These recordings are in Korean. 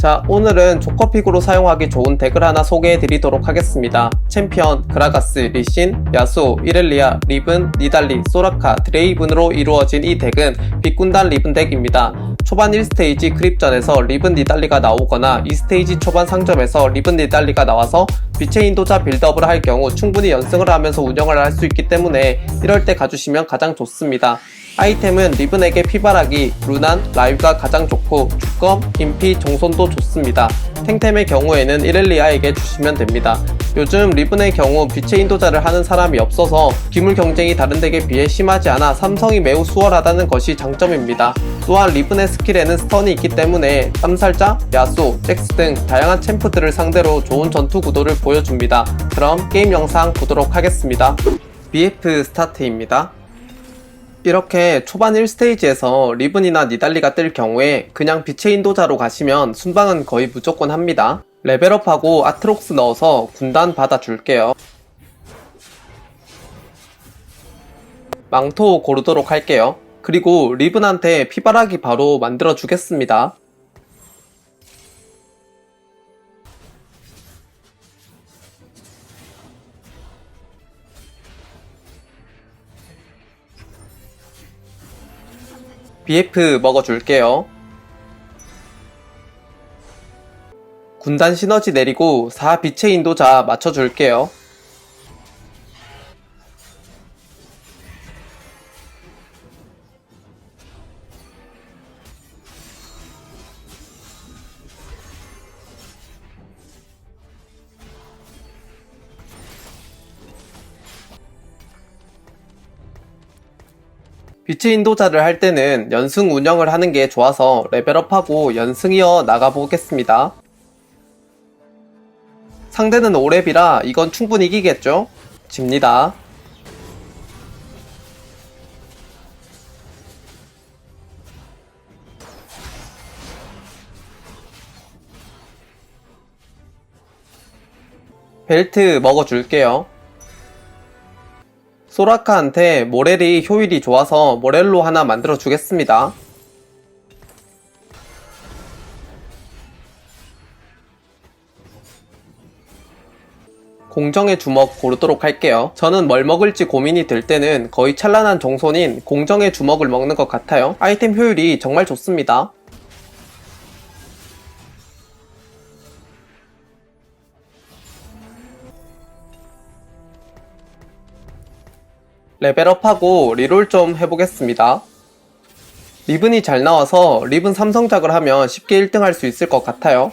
자, 오늘은 조커픽으로 사용하기 좋은 덱을 하나 소개해 드리도록 하겠습니다. 챔피언, 그라가스, 리신, 야수, 이렐리아, 리븐, 니달리, 소라카, 드레이븐으로 이루어진 이 덱은 빛군단 리븐 덱입니다. 초반 1스테이지 크립전에서 리븐 니달리가 나오거나 2스테이지 초반 상점에서 리븐 니달리가 나와서 빛의 인도자 빌드업을 할 경우 충분히 연승을 하면서 운영을 할 수 있기 때문에 이럴 때 가주시면 가장 좋습니다. 아이템은 리븐에게 피바라기, 루난, 라이브가 가장 좋고 주검, 인피, 정손도 좋습니다. 탱템의 경우에는 이렐리아에게 주시면 됩니다. 요즘 리븐의 경우 빛의 인도자를 하는 사람이 없어서 기물 경쟁이 다른 덱에 비해 심하지 않아 삼성이 매우 수월하다는 것이 장점입니다. 또한 리븐의 스킬에는 스턴이 있기 때문에 땀살자, 야수, 잭스 등 다양한 챔프들을 상대로 좋은 전투 구도를 보여줍니다. 그럼 게임 영상 보도록 하겠습니다. BF 스타트입니다. 이렇게 초반 1스테이지에서 리븐이나 니달리가 뜰 경우에 그냥 빛의 인도자로 가시면 순방은 거의 무조건 합니다. 레벨업하고 아트록스 넣어서 군단 받아줄게요. 망토 고르도록 할게요. 그리고 리븐한테 피바라기 바로 만들어 주겠습니다. BF 먹어줄게요. 군단 시너지 내리고 4 빛의 인도자 맞춰줄게요. 빛의 인도자를 할 때는 연승 운영을 하는 게 좋아서 레벨업하고 연승이어 나가보겠습니다. 상대는 오랩이라 이건 충분히 이기겠죠? 집니다. 벨트 먹어줄게요. 소라카한테 모렐이 효율이 좋아서 모렐로 하나 만들어 주겠습니다. 공정의 주먹 고르도록 할게요. 저는 뭘 먹을지 고민이 될 때는 거의 찬란한 정손인 공정의 주먹을 먹는 것 같아요. 아이템 효율이 정말 좋습니다. 레벨업하고 리롤 좀 해보겠습니다. 리븐이 잘 나와서 리븐 삼성작을 하면 쉽게 1등 할 수 있을 것 같아요.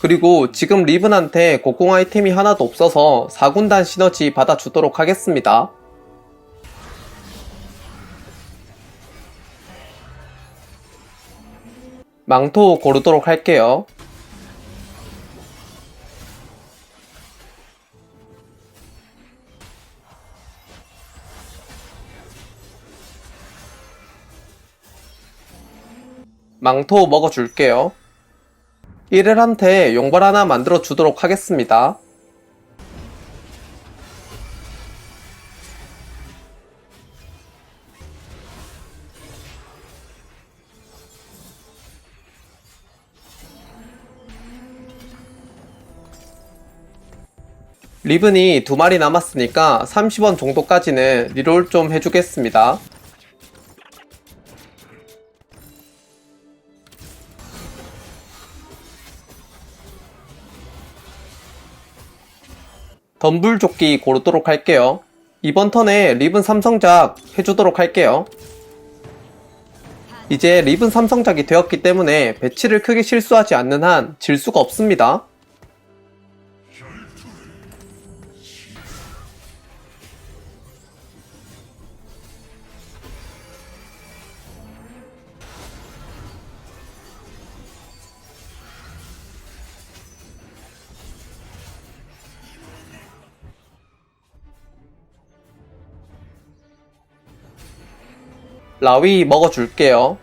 그리고 지금 리븐한테 곡공 아이템이 하나도 없어서 4군단 시너지 받아주도록 하겠습니다. 망토 고르도록 할게요. 망토 먹어줄게요. 이렐한테 용발 하나 만들어 주도록 하겠습니다. 리븐이 두 마리 남았으니까 30원 정도까지는 리롤 좀 해주겠습니다. 덤불조끼 고르도록 할게요. 이번 턴에 리븐 삼성작 해주도록 할게요. 이제 리븐 삼성작이 되었기 때문에 배치를 크게 실수하지 않는 한 질 수가 없습니다. 라위 먹어줄게요.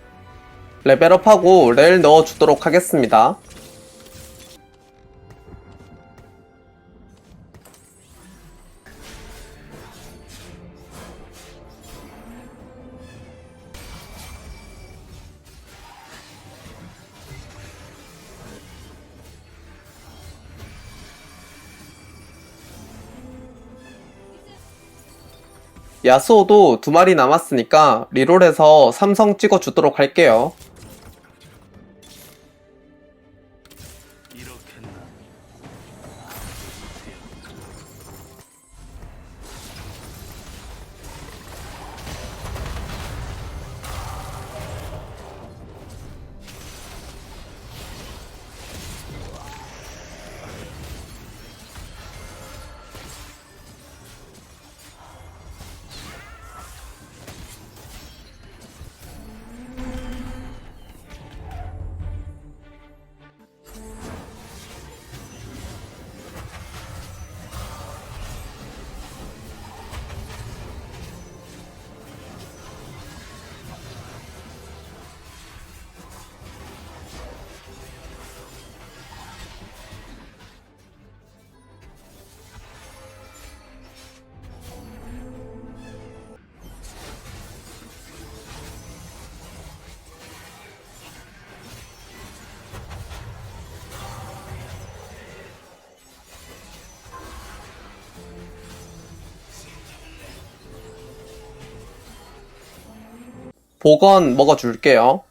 레벨업하고 렐 넣어주도록 하겠습니다. 야스오도 두 마리 남았으니까 리롤해서 삼성 찍어주도록 할게요. 복원 먹어줄게요.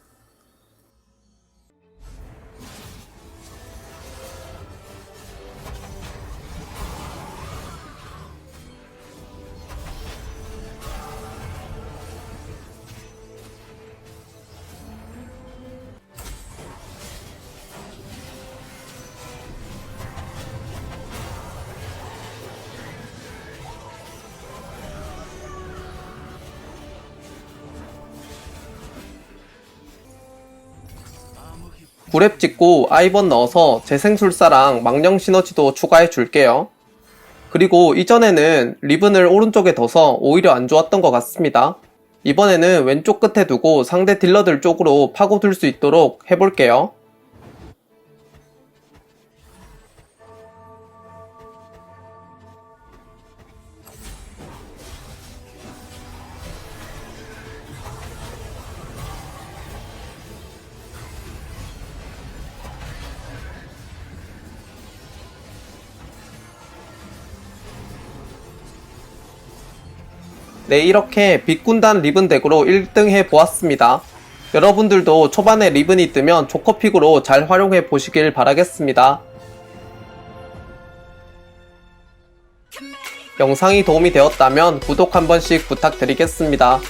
구랩 찍고 아이번 넣어서 재생술사랑 망령 시너지도 추가해 줄게요. 그리고 이전에는 리븐을 오른쪽에 둬서 오히려 안 좋았던 것 같습니다. 이번에는 왼쪽 끝에 두고 상대 딜러들 쪽으로 파고들 수 있도록 해볼게요. 네, 이렇게 빛군단 리븐 덱으로 1등 해 보았습니다. 여러분들도 초반에 리븐이 뜨면 조커픽으로 잘 활용해 보시길 바라겠습니다. 영상이 도움이 되었다면 구독 한 번씩 부탁드리겠습니다.